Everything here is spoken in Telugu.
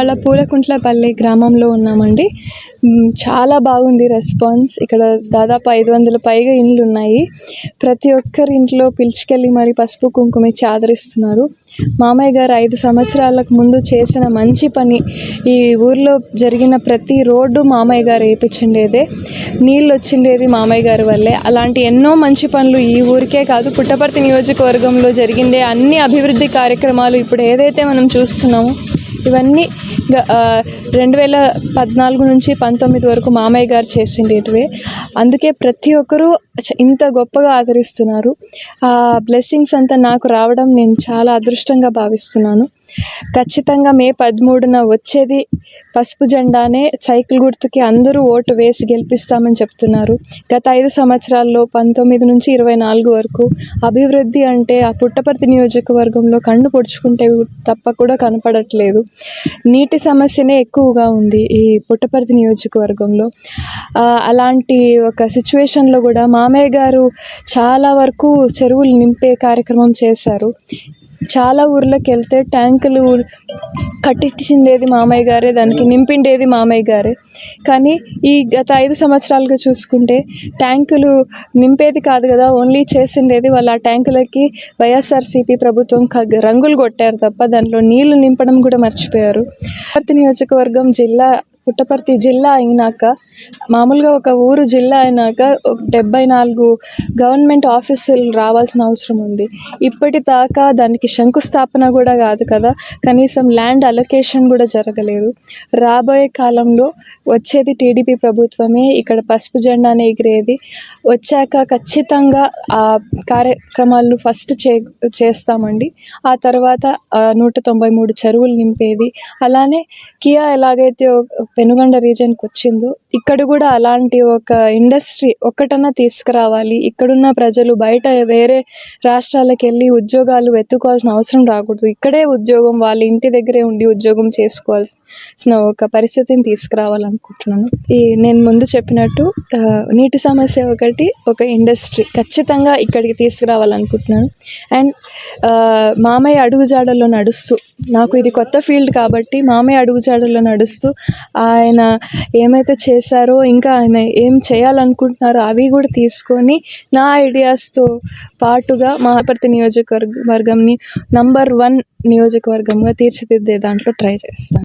అలా పూలకుంట్లపల్లి గ్రామంలో ఉన్నామండి. చాలా బాగుంది రెస్పాన్స్. ఇక్కడ దాదాపు ఐదు వందల పైగా ఇండ్లు ఉన్నాయి. ప్రతి ఒక్కరి ఇంట్లో పిలుచుకెళ్ళి మరి పసుపు కుంకుమ ఇచ్చి ఆదరిస్తున్నారు మామయ్య గారు ఐదు సంవత్సరాలకు ముందు చేసిన మంచి పని. ఈ ఊర్లో జరిగిన ప్రతి రోడ్డు మామయ్య గారు వేయించిండేదే నీళ్ళు వచ్చిండేది మామయ్య గారి వల్లే. అలాంటి ఎన్నో మంచి పనులు ఈ ఊరికే కాదు పుట్టపర్తి నియోజకవర్గంలో జరిగిండే అన్ని అభివృద్ధి కార్యక్రమాలు ఇప్పుడు ఏదైతే మనం చూస్తున్నామో ఇవన్నీ రెండు వేల పద్నాలుగు నుంచి పంతొమ్మిది వరకు మామయ్య గారు చేసిండేటివే. అందుకే ప్రతి ఒక్కరూ ఇంత గొప్పగా ఆదరిస్తున్నారు. ఆ బ్లెస్సింగ్స్ అంతా నాకు రావడం నేను చాలా అదృష్టంగా భావిస్తున్నాను. ఖచ్చితంగా మే పదమూడున వచ్చేది పసుపు జెండానే సైకిల్ గుర్తుకి అందరూ ఓటు వేసి గెలిపిస్తామని చెప్తున్నారు. గత ఐదు సంవత్సరాల్లో పంతొమ్మిది నుంచి ఇరవై నాలుగు వరకు అభివృద్ధి అంటే ఆ పుట్టపర్తి నియోజకవర్గంలో కన్ను పొడుచుకుంటే తప్ప కూడా కనపడట్లేదు. నీటి సమస్యనే ఎక్కువగా ఉంది ఈ పుట్టపర్తి నియోజకవర్గంలో. అలాంటి ఒక సిచ్యువేషన్లో కూడా మామయ్య గారు చాలా వరకు చెరువులు నింపే కార్యక్రమం చేశారు. చాలా ఊర్లకు వెళ్తే ట్యాంకులు కట్టించిండేది మామయ్య గారే దానికి నింపిండేది మామయ్య గారే. కానీ ఈ గత ఐదు సంవత్సరాలుగా చూసుకుంటే ట్యాంకులు నింపేది కాదు కదా ఓన్లీ చేసిండేది వాళ్ళు ఆ ట్యాంకులకి వైఎస్ఆర్సీపీ ప్రభుత్వం క- రంగులు కొట్టారు తప్ప దాంట్లో నీళ్ళు నింపడం కూడా మర్చిపోయారు. భారత నియోజకవర్గం జిల్లా పుట్టపర్తి జిల్లా అయినాక మామూలుగా ఒక ఊరు జిల్లా అయినాక ఒక డెబ్బై నాలుగు గవర్నమెంట్ ఆఫీసులు రావాల్సిన అవసరం ఉంది. ఇప్పటి దాకా దానికి శంకుస్థాపన కూడా కాదు కదా కనీసం ల్యాండ్ అలొకేషన్ కూడా జరగలేదు. రాబోయే కాలంలో వచ్చేది టీడీపీ ప్రభుత్వమే ఇక్కడ పసుపు జెండానే ఎగిరేది. వచ్చాక ఖచ్చితంగా ఆ కార్యక్రమాలు ఫస్ట్ చే చేస్తామండి. ఆ తర్వాత నూట తొంభై మూడు చెరువులు నింపేది. అలానే కియా ఎలాగైతే పెనుగొండ రీజన్కి వచ్చిందో ఇక్కడ కూడా అలాంటి ఒక ఇండస్ట్రీ ఒక్కటన్నా తీసుకురావాలి. ఇక్కడున్న ప్రజలు బయట వేరే రాష్ట్రాలకు వెళ్ళి ఉద్యోగాలు వెతుక్కోవాల్సిన అవసరం రాకూడదు. ఇక్కడే ఉద్యోగం వాళ్ళ ఇంటి దగ్గరే ఉండి ఉద్యోగం చేసుకోవాల్సిన ఒక పరిస్థితిని తీసుకురావాలనుకుంటున్నాను. ఈ నేను ముందు చెప్పినట్టు నీటి సమస్య ఒకటి ఒక ఇండస్ట్రీ ఖచ్చితంగా ఇక్కడికి తీసుకురావాలనుకుంటున్నాను. అండ్ మామయ్య అడుగుజాడల్లో నడుస్తూ నాకు ఇది కొత్త ఫీల్డ్ కాబట్టి మామయ్య అడుగుజాడల్లో నడుస్తూ ఆయన ఏమైతే చేశారో ఇంకా ఆయన ఏం చేయాలనుకుంటున్నారో అవి కూడా తీసుకొని నా ఐడియాస్తో పాటుగా మహాపర్తి నియోజకవర్గ వర్గంని నంబర్ వన్ నియోజకవర్గంగా తీర్చిదిద్దే దాంట్లో ట్రై చేస్తాను.